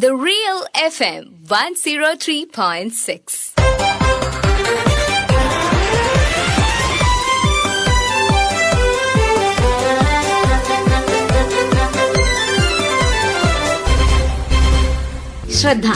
The Real FM 103.6. ശ്രദ്ധ.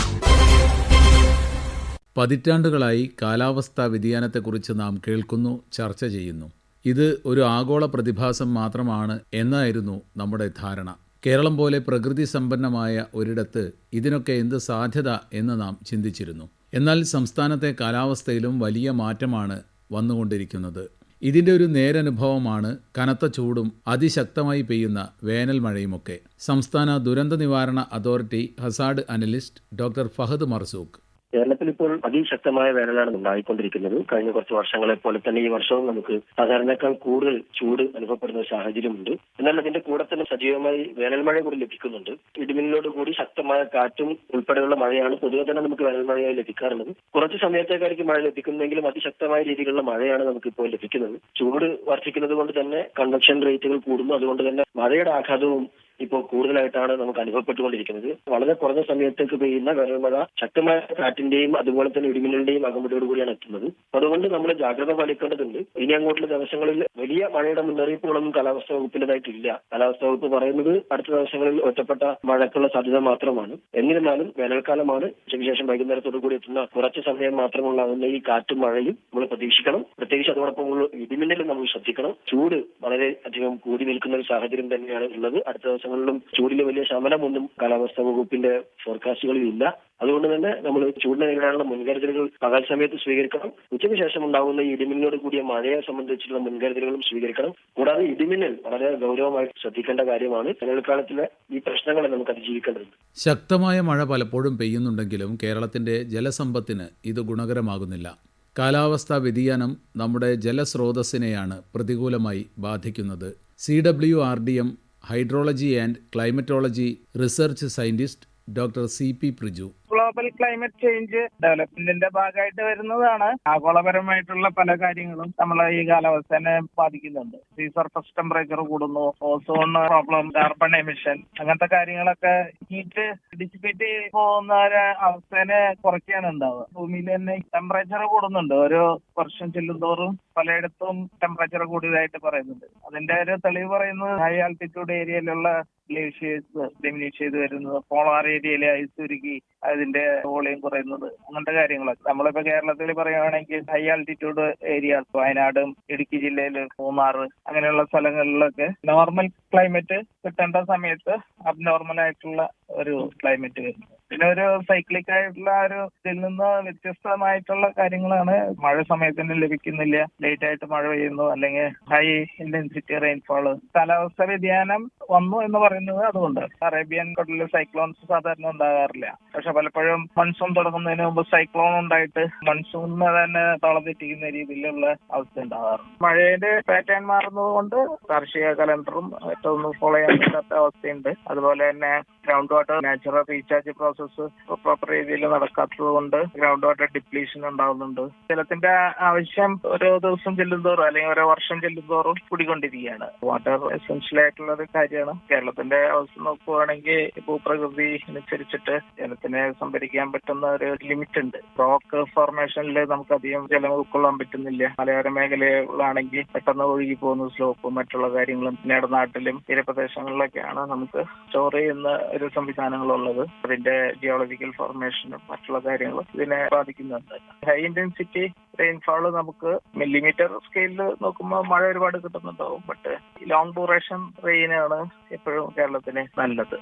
പതിറ്റാണ്ടുകളായി കാലാവസ്ഥാ വ്യതിയാനത്തെക്കുറിച്ച് നാം കേൾക്കുന്നു ചർച്ച ചെയ്യുന്നു. ഇത് ഒരു ആഗോള പ്രതിഭാസം മാത്രമാണ് എന്നായിരുന്നു നമ്മുടെ ധാരണ. കേരളം പോലെ പ്രകൃതി സമ്പന്നമായ ഒരിടത്ത് ഇതിനൊക്കെ എന്ത് സാധ്യത എന്ന് നാം ചിന്തിച്ചിരുന്നു. എന്നാൽ സംസ്ഥാനത്തെ കാലാവസ്ഥയിലും വലിയ മാറ്റമാണ് വന്നുകൊണ്ടിരിക്കുന്നത്. ഇതിന്റെ ഒരു നേരനുഭവമാണ് കനത്ത ചൂടും അതിശക്തമായി പെയ്യുന്ന വേനൽ മഴയുമൊക്കെ. സംസ്ഥാന ദുരന്ത നിവാരണ authority hazard analyst doctor Fahad Marzook. കേരളത്തിൽ ഇപ്പോൾ അതിശക്തമായ വേനലാണ് ഉണ്ടായിക്കൊണ്ടിരിക്കുന്നത്. കഴിഞ്ഞ കുറച്ച് വർഷങ്ങളെ പോലെ തന്നെ ഈ വർഷവും നമുക്ക് സാധാരണക്കാൾ കൂടുതൽ ചൂട് അനുഭവപ്പെടുന്ന സാഹചര്യമുണ്ട്. എന്നാൽ അതിന്റെ കൂടെ തന്നെ സജീവമായി വേനൽ മഴ കൂടി ലഭിക്കുന്നുണ്ട്. ഇടിമിന്നലോട് കൂടി ശക്തമായ കാറ്റും ഉൾപ്പെടെയുള്ള മഴയാണ് പൊതുവെ തന്നെ നമുക്ക് വേനൽ മഴയായി ലഭിക്കാറുള്ളത്. കുറച്ച് സമയത്തേക്കായിരിക്കും മഴ ലഭിക്കുന്നെങ്കിലും അതിശക്തമായ രീതിയിലുള്ള മഴയാണ് നമുക്ക് ഇപ്പോൾ ലഭിക്കുന്നത്. ചൂട് വർദ്ധിക്കുന്നത് കൊണ്ട് തന്നെ കൺവെക്ഷൻ റേറ്റുകൾ കൂടുന്നു. അതുകൊണ്ട് തന്നെ മഴയുടെ ആഘാതവും ഇപ്പോൾ കൂടുതലായിട്ടാണ് നമുക്ക് അനുഭവപ്പെട്ടുകൊണ്ടിരിക്കുന്നത്. വളരെ കുറഞ്ഞ സമയത്തേക്ക് പെയ്യുന്ന വേനൽമഴ ശക്തമായ കാറ്റിന്റെയും അതുപോലെ തന്നെ ഇടിമിന്നലിന്റെയും അകമ്പടിയോട് കൂടിയാണ് എത്തുന്നത്. അതുകൊണ്ട് നമ്മൾ ജാഗ്രത പാലിക്കേണ്ടതുണ്ട്. ഇനി അങ്ങോട്ടുള്ള ദിവസങ്ങളിൽ വലിയ മഴയുടെ മുന്നറിയിപ്പുകളൊന്നും കാലാവസ്ഥാ വകുപ്പിന്റെതായിട്ടില്ല കാലാവസ്ഥാ വകുപ്പ് പറയുന്നത് അടുത്ത ദിവസങ്ങളിൽ ഒറ്റപ്പെട്ട മഴയ്ക്കുള്ള സാധ്യത മാത്രമാണ്. എന്നിരുന്നാലും വേനൽക്കാലമാണ് ഉച്ചയ്ക്കുശേഷം വൈകുന്നേരത്തോടു കൂടി എത്തുന്ന കുറച്ച് സമയം മാത്രമുള്ള ഈ കാറ്റും മഴയും നമ്മൾ പ്രതീക്ഷിക്കണം. പ്രത്യേകിച്ച് അതോടൊപ്പം ഇടിമിന്നലും നമ്മൾ ശ്രദ്ധിക്കണം. ചൂട് വളരെ അധികം കൂടി നിൽക്കുന്ന ഒരു സാഹചര്യം തന്നെയാണ് ഉള്ളത്. അടുത്ത ദിവസങ്ങളിലും ചൂടിൽ വലിയ ശമനമൊന്നും കാലാവസ്ഥാ വകുപ്പിന്റെ ഫോർകാസ്റ്റുകളിൽ ഇല്ല. അതുകൊണ്ട് തന്നെ നമ്മൾ ചൂടിനെ നേരിടാനുള്ള മുൻകരുതലുകൾ പകൽ സമയത്ത് സ്വീകരിക്കണം. ഉച്ചയ്ക്ക് ശേഷം ഉണ്ടാകുന്ന ഇടിമിന്നലോട് കൂടിയ മഴയെ സംബന്ധിച്ചുള്ള മുൻകരുതലുകളും സ്വീകരിക്കണം. കൂടാതെ ഇടിമിന്നൽ വളരെ ഗൗരവമായി ശ്രദ്ധിക്കേണ്ട കാര്യമാണ്. വേനൽക്കാലത്തിലെ ഈ പ്രശ്നങ്ങളെ നമുക്ക് അതിജീവിക്കേണ്ടതുണ്ട്. ശക്തമായ മഴ പലപ്പോഴും പെയ്യുന്നുണ്ടെങ്കിലും കേരളത്തിന്റെ ജലസമ്പത്തിന് ഇത് ഗുണകരമാകുന്നില്ല. കാലാവസ്ഥാ വ്യതിയാനം നമ്മുടെ ജലസ്രോതസ്സിനെയാണ് പ്രതികൂലമായി ബാധിക്കുന്നത്. C W R D M hydrology and climatology research scientist doctor C P Priju. Global climate change ഡെവലപ്മെന്റിന്റെ ഭാഗമായിട്ട് വരുന്നതാണ്. ആഗോളപരമായിട്ടുള്ള പല കാര്യങ്ങളും നമ്മളെ ഈ കാലാവസ്ഥനെ ബാധിക്കുന്നുണ്ട്. സീ സർഫസ് ടെമ്പറേച്ചർ കൂടുന്നു ഓസോൺ പ്രോബ്ലം കാർബൺ എമിഷൻ അങ്ങനത്തെ കാര്യങ്ങളൊക്കെ ഹീറ്റ് ഡിസിപ്പേറ്റ് പോകുന്ന ഒരു അവസ്ഥനെ കുറയ്ക്കാണ് ഉണ്ടാവുക. ഭൂമിയിൽ തന്നെ ടെമ്പറേച്ചർ കൂടുന്നുണ്ട്. ഓരോ വർഷം ചെല്ലുന്തോറും പലയിടത്തും ടെമ്പറേച്ചർ കൂടിയതായിട്ട് പറയുന്നുണ്ട്. അതിന്റെ ഒരു തെളിവ് പറയുന്നത് ഹൈ ആൾട്ടിറ്റ്യൂഡ് ഏരിയയിലുള്ള ഡിമിനിഷ് ചെയ്ത് വരുന്നത്. പോളാർ ഏരിയയിലെ ഐസ് ഉരുകി അതിന്റെ വോളിയം കുറയുന്നത്. അങ്ങനത്തെ കാര്യങ്ങളൊക്കെ. നമ്മളിപ്പോ കേരളത്തിൽ പറയുകയാണെങ്കിൽ ഹൈ ആൾട്ടിറ്റ്യൂഡ് ഏരിയാസ് വയനാടും ഇടുക്കി ജില്ലയിൽ മൂന്നാർ അങ്ങനെയുള്ള സ്ഥലങ്ങളിലൊക്കെ നോർമൽ ക്ലൈമറ്റ് കിട്ടേണ്ട സമയത്ത് അബ്നോർമൽ ആയിട്ടുള്ള ഒരു ക്ലൈമറ്റ് വരുന്നത് പിന്നെ ഒരു സൈക്ലിക് ആയിട്ടുള്ള ഒരു ഇതിൽ നിന്ന് വ്യത്യസ്തമായിട്ടുള്ള കാര്യങ്ങളാണ്. മഴ സമയത്തിന് ലഭിക്കുന്നില്ല. ലേറ്റ് ആയിട്ട് മഴ പെയ്യുന്നു. അല്ലെങ്കിൽ ഹൈ ഇന്റൻസിറ്റി റെയിൻഫോൾ കാലാവസ്ഥ വ്യതിയാനം വന്നു എന്ന് പറയുന്നത് അതുകൊണ്ട്. അറേബ്യൻ കടലിൽ സൈക്ലോൺസ് സാധാരണ ഉണ്ടാകാറില്ല. പക്ഷെ പലപ്പോഴും മൺസൂൺ തുടങ്ങുന്നതിന് മുമ്പ് സൈക്ലോൺ ഉണ്ടായിട്ട് മൺസൂൺ തന്നെ തളതെറ്റിക്കുന്ന രീതിയിലുള്ള അവസ്ഥ ഉണ്ടാകാറുണ്ട്. മഴയുടെ പാറ്റേൺ മാറുന്നത് കൊണ്ട് കാർഷിക കലണ്ടറും ഏറ്റവും ഫോളോ ചെയ്യാൻ പറ്റാത്ത അവസ്ഥയുണ്ട്. അതുപോലെ തന്നെ ground water natural recharge process proper രീതിയിൽ നടക്കാത്തത് കൊണ്ട് ഗ്രൗണ്ട് വാട്ടർ ഡിപ്ലീഷൻ ഉണ്ടാവുന്നുണ്ട്. ജലത്തിന്റെ ആവശ്യം ഓരോ ദിവസം ചെല്ലുന്തോറും അല്ലെങ്കിൽ ഓരോ വർഷം ചെല്ലുന്തോറും കൂടിക്കൊണ്ടിരിക്കുകയാണ്. വാട്ടർ എസെൻഷ്യൽ ആയിട്ടുള്ള ഒരു കാര്യമാണ്. കേരളത്തിന്റെ അവസ്ഥ നോക്കുകയാണെങ്കിൽ ഭൂപ്രകൃതി അനുസരിച്ചിട്ട് ജലത്തിനെ സംഭരിക്കാൻ പറ്റുന്ന ഒരു ലിമിറ്റ് ഉണ്ട്. റോക്ക് ഫോർമേഷനിൽ നമുക്ക് അധികം ജലം ഉൾക്കൊള്ളാൻ പറ്റുന്നില്ല. മലയോര മേഖലകളാണെങ്കിൽ പെട്ടെന്ന് ഒഴുകി പോകുന്ന സ്ലോപ്പും മറ്റുള്ള കാര്യങ്ങളും നാട്ടിലും തീരപ്രദേശങ്ങളിലൊക്കെയാണ് നമുക്ക് സ്റ്റോർ ചെയ്യുന്ന ഒരു സംവിധാനങ്ങളുള്ളത് അതിന്റെ ജിയോളജിക്കൽ ഫോർമേഷനും മറ്റുള്ള കാര്യങ്ങളും ഇതിനെ ബാധിക്കുന്നുണ്ട്. ഹൈ ഇന്റൻസിറ്റി റെയിൻഫോൾ നമുക്ക് മില്ലിമീറ്റർ സ്കെയിലിൽ നോക്കുമ്പോൾ മഴ ഒരുപാട് കിട്ടുന്നുണ്ടാവും. ബട്ട് ലോങ് ഡ്യൂറേഷൻ റെയിനാണ് എപ്പോഴും കേരളത്തിന് നല്ലത്.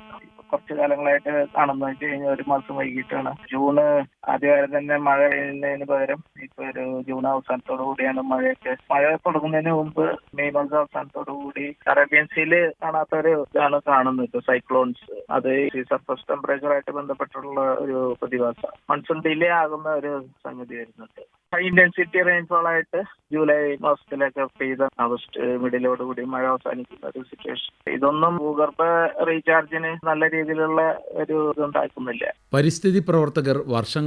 കുറച്ചു കാലങ്ങളായിട്ട് കാണുന്ന വെച്ച് കഴിഞ്ഞാൽ ഒരു മാസം വൈകിട്ടാണ്. ജൂണ് ആദ്യകാലം തന്നെ മഴ പെയ്യുന്നതിന് പകരം ഇപ്പൊ ഒരു ജൂൺ അവസാനത്തോടു കൂടിയാണ് മഴയൊക്കെ. മഴ തുടങ്ങുന്നതിന് മുമ്പ് മെയ് മാസം അവസാനത്തോടു കൂടി അറേബ്യൻ സീൽ കാണാത്ത ഒരു ഇതാണ് കാണുന്നത് സൈക്ലോൺസ്. അത് ഈ സർഫസ് ടെമ്പറേച്ചറായിട്ട് ബന്ധപ്പെട്ടുള്ള ഒരു പ്രതിഭാസം. മൺസൂൺ ഡിലേ ആകുന്ന ഒരു സംഗതി വരുന്നുണ്ട്. ഹൈ ഇന്റൻസിറ്റി റെയിൻഫോൾ ആയിട്ട് ജൂലൈ മാസത്തിലൊക്കെ പെയ്ത ആഗസ്റ്റ് മിഡിലോട് കൂടി മഴ അവസാനിക്കുന്ന ഒരു സിറ്റുവേഷൻ ഇതൊന്നും ഭൂഗർഭ റീചാർജിന് നല്ല രീതിയിലുള്ള ഒരു ഇതുണ്ടാക്കുന്നില്ല. പരിസ്ഥിതി പ്രവർത്തകർ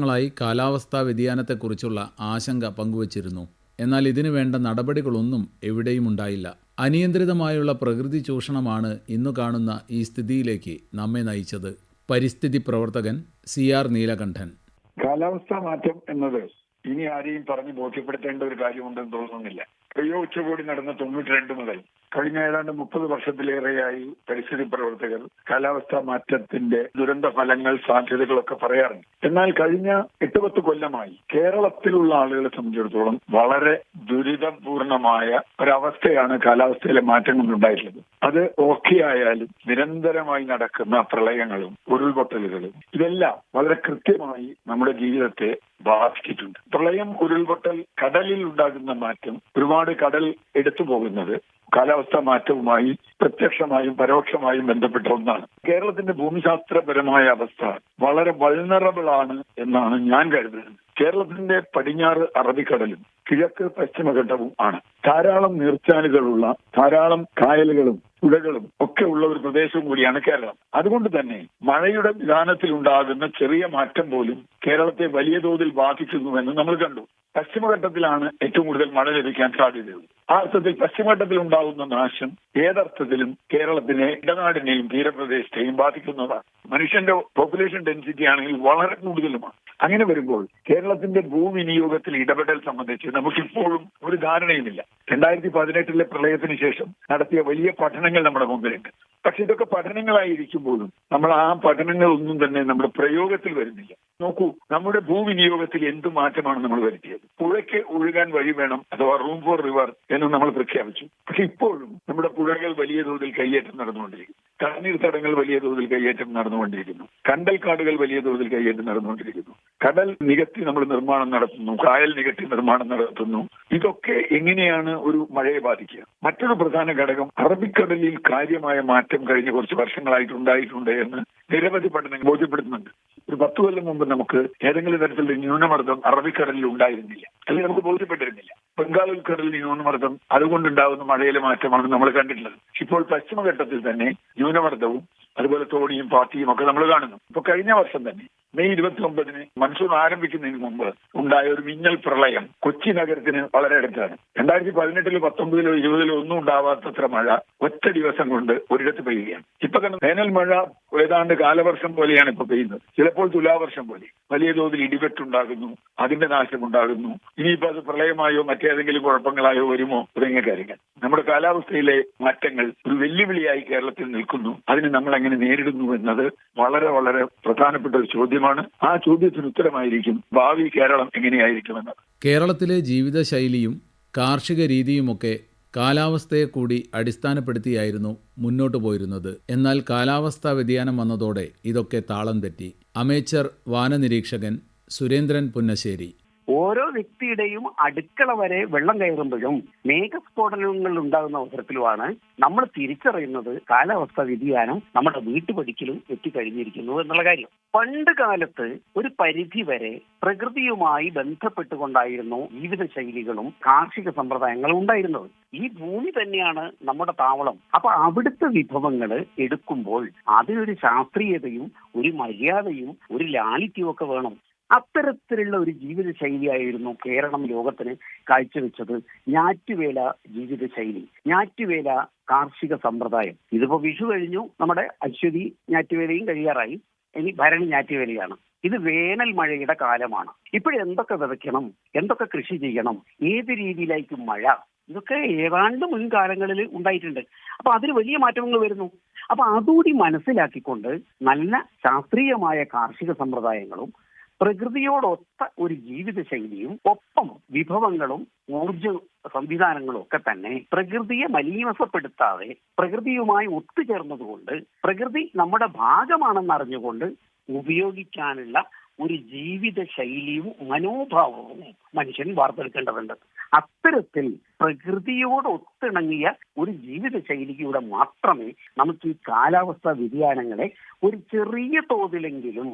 വർഷങ്ങളായി കാലാവസ്ഥാ വ്യതിയാനത്തെക്കുറിച്ചുള്ള ആശങ്ക പങ്കുവച്ചിരുന്നു. എന്നാൽ ഇതിനു വേണ്ട നടപടികളൊന്നും എവിടെയും ഉണ്ടായില്ല അനിയന്ത്രിതമായുള്ള പ്രകൃതി ചൂഷണമാണ് ഇന്നു കാണുന്ന ഈ സ്ഥിതിയിലേക്ക് നമ്മെ നയിച്ചത്. പരിസ്ഥിതി പ്രവർത്തകൻ സി ആർ നീലകണ്ഠൻ. കാലാവസ്ഥാ മാറ്റം എന്നത് ഇനി ആരെയും പറഞ്ഞു ബോധ്യപ്പെടുത്തേണ്ട ഒരു കാര്യമുണ്ടെന്ന് തോന്നുന്നില്ല. റിയോ ഉച്ചകോടി നടന്ന തൊണ്ണൂറ്റി രണ്ട് മുതൽ കഴിഞ്ഞ ഏതാണ്ട് മുപ്പത് വർഷത്തിലേറെയായി പരിസ്ഥിതി പ്രവർത്തകർ കാലാവസ്ഥാ മാറ്റത്തിന്റെ ദുരന്ത ഫലങ്ങൾ സാധ്യതകളൊക്കെ പറയാറുണ്ട്. എന്നാൽ കഴിഞ്ഞ എട്ട് പത്ത് കൊല്ലമായി കേരളത്തിലുള്ള ആളുകളെ സംബന്ധിച്ചിടത്തോളം വളരെ ദുരിതപൂർണമായ ഒരവസ്ഥയാണ് കാലാവസ്ഥയിലെ മാറ്റങ്ങൾ ഉണ്ടായിട്ടുള്ളത്. അത് ഓക്കെ ആയാലും നിരന്തരമായി നടക്കുന്ന പ്രളയങ്ങളും ഉരുൾപൊട്ടലുകളും ഇതെല്ലാം വളരെ കൃത്യമായി നമ്മുടെ ജീവിതത്തെ ബാധിച്ചിട്ടുണ്ട്. പ്രളയം ഉരുൾപൊട്ടൽ കടലിൽ ഉണ്ടാകുന്ന മാറ്റം ഒരുപാട് കടൽ എടുത്തു പോകുന്നത് കാലാവസ്ഥാ മാറ്റവുമായി പ്രത്യക്ഷമായും പരോക്ഷമായും ബന്ധപ്പെട്ട ഒന്നാണ്. കേരളത്തിന്റെ ഭൂമിശാസ്ത്രപരമായ അവസ്ഥ വളരെ വൾണറബിൾ ആണ് എന്നാണ് ഞാൻ കരുതുന്നത്. കേരളത്തിന്റെ പടിഞ്ഞാറ് അറബിക്കടലും കിഴക്ക് പശ്ചിമഘട്ടവും ആണ്. ധാരാളം നീർച്ചാലുകളുള്ള ധാരാളം കായലുകളും പുഴകളും ഒക്കെ ഉള്ള ഒരു പ്രദേശം കൂടിയാണ് കേരളം. അതുകൊണ്ട് തന്നെ മഴയുടെ വിധാനത്തിൽ ഉണ്ടാകുന്ന ചെറിയ മാറ്റം പോലും കേരളത്തെ വലിയ തോതിൽ ബാധിക്കുന്നുവെന്ന് നമ്മൾ കണ്ടു. പശ്ചിമഘട്ടത്തിലാണ് ഏറ്റവും കൂടുതൽ മഴ ലഭിക്കാൻ സാധ്യതയുള്ളത്. ആ അർത്ഥത്തിൽ പശ്ചിമഘട്ടത്തിൽ ഉണ്ടാകുന്ന നാശം ഏതർത്ഥത്തിലും കേരളത്തിനെ ഇടനാടിനെയും തീരപ്രദേശത്തെയും ബാധിക്കുന്നതാണ്. മനുഷ്യന്റെ പോപ്പുലേഷൻ ഡെൻസിറ്റി ആണെങ്കിൽ വളരെ കൂടുതലുമാണ്. അങ്ങനെ വരുമ്പോൾ കേരളത്തിന്റെ ഭൂവിനിയോഗത്തിൽ ഇടപെടൽ സംബന്ധിച്ച് നമുക്കിപ്പോഴും ഒരു ധാരണയുമില്ല. രണ്ടായിരത്തി പതിനെട്ടിലെ പ്രളയത്തിന് ശേഷം നടത്തിയ വലിയ പഠനങ്ങൾ നമ്മുടെ മുമ്പിലുണ്ട്. പക്ഷെ ഇതൊക്കെ പഠനങ്ങളായിരിക്കുമ്പോഴും നമ്മൾ ആ പഠനങ്ങളൊന്നും തന്നെ നമ്മുടെ പ്രയോഗത്തിൽ വരുന്നില്ല. നോക്കൂ നമ്മുടെ ഭൂവിനിയോഗത്തിൽ എന്ത് മാറ്റമാണ് നമ്മൾ വരുത്തിയത്? പുഴയ്ക്ക് ഒഴുകാൻ വഴി വേണം അഥവാ റൂം ഫോർ റിവർ എന്ന് നമ്മൾ പ്രഖ്യാപിച്ചു. പക്ഷെ ഇപ്പോഴും നമ്മുടെ പുഴകൾ വലിയ തോതിൽ കയ്യേറ്റം നടന്നുകൊണ്ടിരിക്കുന്നു. തണ്ണീർത്തടങ്ങൾ വലിയ തോതിൽ കയ്യേറ്റം നടന്നുകൊണ്ടിരിക്കുന്നു. കണ്ടൽക്കാടുകൾ വലിയ തോതിൽ കയ്യേറ്റം നടന്നുകൊണ്ടിരിക്കുന്നു. കടൽ നികത്തി നമ്മൾ നിർമ്മാണം നടത്തുന്നു കായൽ നികത്തി നിർമ്മാണം നടത്തുന്നു. ഇതൊക്കെ എങ്ങനെയാണ് ഒരു മഴയെ ബാധിക്കുക? മറ്റൊരു പ്രധാന ഘടകം അറബിക്കടലിൽ കാര്യമായ മാറ്റം കഴിഞ്ഞ കുറച്ച് വർഷങ്ങളായിട്ട് ഉണ്ടായിട്ടുണ്ട് എന്ന് നിരവധി പഠനങ്ങൾ ബോധ്യപ്പെടുത്തുന്നുണ്ട്. ഒരു പത്ത് കൊല്ലം മുമ്പ് നമുക്ക് ഏതെങ്കിലും തരത്തിലുള്ള ന്യൂനമർദ്ദം അറബിക്കടലിൽ ഉണ്ടായിരുന്നില്ല. അല്ലെങ്കിൽ നമുക്ക് ബോധ്യപ്പെട്ടിരുന്നില്ല. ബംഗാൾ ഉൾക്കടലിൽ ന്യൂനമർദ്ദം അതുകൊണ്ടുണ്ടാകുന്ന മഴയിലെ മാറ്റമാണ് നമ്മൾ കണ്ടിട്ടുള്ളത്. ഇപ്പോൾ പശ്ചിമഘട്ടത്തിൽ തന്നെ ന്യൂനമർദ്ദവും അതുപോലെ തോണിയും പാത്തിയും ഒക്കെ നമ്മൾ കാണുന്നു. ഇപ്പൊ കഴിഞ്ഞ വർഷം തന്നെ മെയ് ഇരുപത്തി ഒമ്പതിന് മൺസൂൺ ആരംഭിക്കുന്നതിന് മുമ്പ് ഉണ്ടായ ഒരു മിന്നൽ പ്രളയം കൊച്ചി നഗരത്തിന് വളരെ അടുത്താണ്. രണ്ടായിരത്തി പതിനെട്ടിലോ പത്തൊമ്പതിലോ ഇരുപതിലോ ഒന്നും ഉണ്ടാവാത്തത്ര മഴ ഒറ്റ ദിവസം കൊണ്ട് ഒരിടത്ത് പെയ്യുകയാണ്. ഇപ്പൊ തന്നെ വേനൽ മഴ ഏതാണ്ട് കാലവർഷം പോലെയാണ് ഇപ്പൊ പെയ്യുന്നത്. ചിലപ്പോൾ തുലാവർഷം പോലെ. വലിയ തോതിൽ ഇടിവെട്ടുണ്ടാകുന്നു അതിന്റെ നാശമുണ്ടാകുന്നു ഇനിയിപ്പോ അത് പ്രളയമായോ മറ്റേതെങ്കിലും കുഴപ്പങ്ങളായോ വരുമോ തുടങ്ങിയ കാര്യങ്ങൾ. നമ്മുടെ കാലാവസ്ഥയിലെ മാറ്റങ്ങൾ ഒരു വെല്ലുവിളിയായി കേരളത്തിൽ നിൽക്കുന്നു. അതിന് നമ്മൾ എങ്ങനെ നേരിടുന്നു എന്നത് വളരെ വളരെ പ്രധാനപ്പെട്ട ഒരു ചോദ്യമാണ്. ആ ചോദ്യത്തിന് ഉത്തരമായിരിക്കും ഭാവി കേരളം എങ്ങനെയായിരിക്കുമെന്ന്. കേരളത്തിലെ ജീവിതശൈലിയും കാർഷിക രീതിയുമൊക്കെ കാലാവസ്ഥയെ കൂടി അടിസ്ഥാനപ്പെടുത്തിയായിരുന്നു മുന്നോട്ടു പോയിരുന്നത്. എന്നാൽ കാലാവസ്ഥാ വ്യതിയാനം വന്നതോടെ ഇതൊക്കെ താളം തെറ്റി. അമേച്ചർ വാനനിരീക്ഷകൻ സുരേന്ദ്രൻ പുന്നശ്ശേരി. ഓരോ വ്യക്തിയുടെയും അടുക്കള വരെ വെള്ളം കയറുമ്പോഴും മേഘസ്ഫോടനങ്ങൾ ഉണ്ടാകുന്ന അവസരത്തിലുമാണ് നമ്മൾ തിരിച്ചറിയുന്നത് കാലാവസ്ഥ വ്യതിയാനം നമ്മുടെ വീട്ടുപടിക്കലും എത്തിക്കഴിഞ്ഞിരിക്കുന്നു എന്നുള്ള കാര്യം. പണ്ട് കാലത്ത് ഒരു പരിധി വരെ പ്രകൃതിയുമായി ബന്ധപ്പെട്ടുകൊണ്ടായിരുന്നു ജീവിതശൈലികളും കാർഷിക സമ്പ്രദായങ്ങളും ഉണ്ടായിരുന്നത്. ഈ ഭൂമി തന്നെയാണ് നമ്മുടെ താവളം. അപ്പൊ അവിടുത്തെ വിഭവങ്ങൾ എടുക്കുമ്പോൾ അതിനൊരു ശാസ്ത്രീയതയും ഒരു മര്യാദയും ഒരു ലാളിത്യവും ഒക്കെ വേണം. അത്തരത്തിലുള്ള ഒരു ജീവിത ശൈലിയായിരുന്നു കേരളം ലോകത്തിന് കാഴ്ചവെച്ചത് ഞാറ്റുവേല ജീവിത ശൈലി ഞാറ്റുവേല കാർഷിക സമ്പ്രദായം. ഇതിപ്പോ വിഷു കഴിഞ്ഞു. നമ്മുടെ അശ്വതി ഞാറ്റുവേലയും കഴിയാറായി. ഇനി ഭരണി ഞാറ്റുവേലയാണ്. ഇത് വേനൽ മഴയുടെ കാലമാണ്. ഇപ്പോഴെന്തൊക്കെ വിതയ്ക്കണം? എന്തൊക്കെ കൃഷി ചെയ്യണം? ഏത് രീതിയിലായിരിക്കും മഴ? ഇതൊക്കെ ഏതാണ്ട് മുൻകാലങ്ങളിൽ ഉണ്ടായിട്ടുണ്ട്. അപ്പൊ അതിന് വലിയ മാറ്റങ്ങൾ വരുന്നു. അപ്പൊ അതുകൂടി മനസ്സിലാക്കിക്കൊണ്ട് നല്ല ശാസ്ത്രീയമായ കാർഷിക സമ്പ്രദായങ്ങളും പ്രകൃതിയോടൊത്ത ഒരു ജീവിത ശൈലിയും ഒപ്പം വിഭവങ്ങളും ഊർജ സംവിധാനങ്ങളും ഒക്കെ തന്നെ പ്രകൃതിയെ മലീമസപ്പെടുത്താതെ പ്രകൃതിയുമായി ഒത്തുചേർന്നതുകൊണ്ട് പ്രകൃതി നമ്മുടെ ഭാഗമാണെന്ന് അറിഞ്ഞുകൊണ്ട് ഉപയോഗിക്കാനുള്ള ഒരു ജീവിത ശൈലിയും മനോഭാവവും മനുഷ്യൻ വാർത്തെടുക്കേണ്ടതുണ്ട്. അത്തരത്തിൽ പ്രകൃതിയോട് ഒത്തിണങ്ങിയ ഒരു ജീവിത ശൈലിയിലൂടെ മാത്രമേ നമുക്ക് ഈ കാലാവസ്ഥാ വ്യതിയാനങ്ങളെ ഒരു ചെറിയ തോതിലെങ്കിലും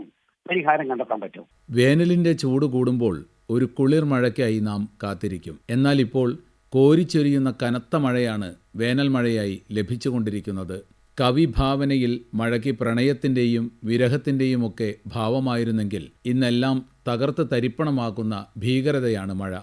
പരിഹാരം കണ്ടെത്താൻ പറ്റും. വേനലിന്റെ ചൂട് കൂടുമ്പോൾ ഒരു കുളിർ മഴയ്ക്കായി നാം കാത്തിരിക്കും. എന്നാൽ ഇപ്പോൾ കോരിച്ചൊരിയുന്ന കനത്ത മഴയാണ് വേനൽ മഴയായി ലഭിച്ചുകൊണ്ടിരിക്കുന്നത്. കവിഭാവനയിൽ മഴയ്ക്ക് പ്രണയത്തിന്റെയും വിരഹത്തിന്റെയും ഒക്കെ ഭാവമായിരുന്നെങ്കിൽ ഇന്നെല്ലാം തകർത്ത് തരിപ്പണമാക്കുന്ന ഭീകരതയാണ് മഴ.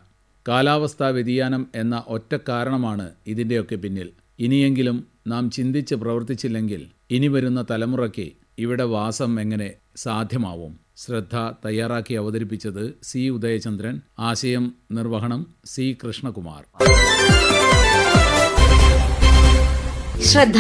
കാലാവസ്ഥാ വ്യതിയാനം എന്ന ഒറ്റ കാരണമാണ് ഇതിന്റെയൊക്കെ പിന്നിൽ. ഇനിയെങ്കിലും നാം ചിന്തിച്ച് പ്രവർത്തിച്ചില്ലെങ്കിൽ ഇനി വരുന്ന തലമുറയ്ക്ക് ഇവിടെ വാസം എങ്ങനെ സാധ്യമാവും. ശ്രദ്ധ തയ്യാറാക്കി അവതരിപ്പിച്ചത് സി. ഉദയചന്ദ്രൻ. ആശയം നിർവഹണം സി. കൃഷ്ണകുമാർ. ശ്രദ്ധ.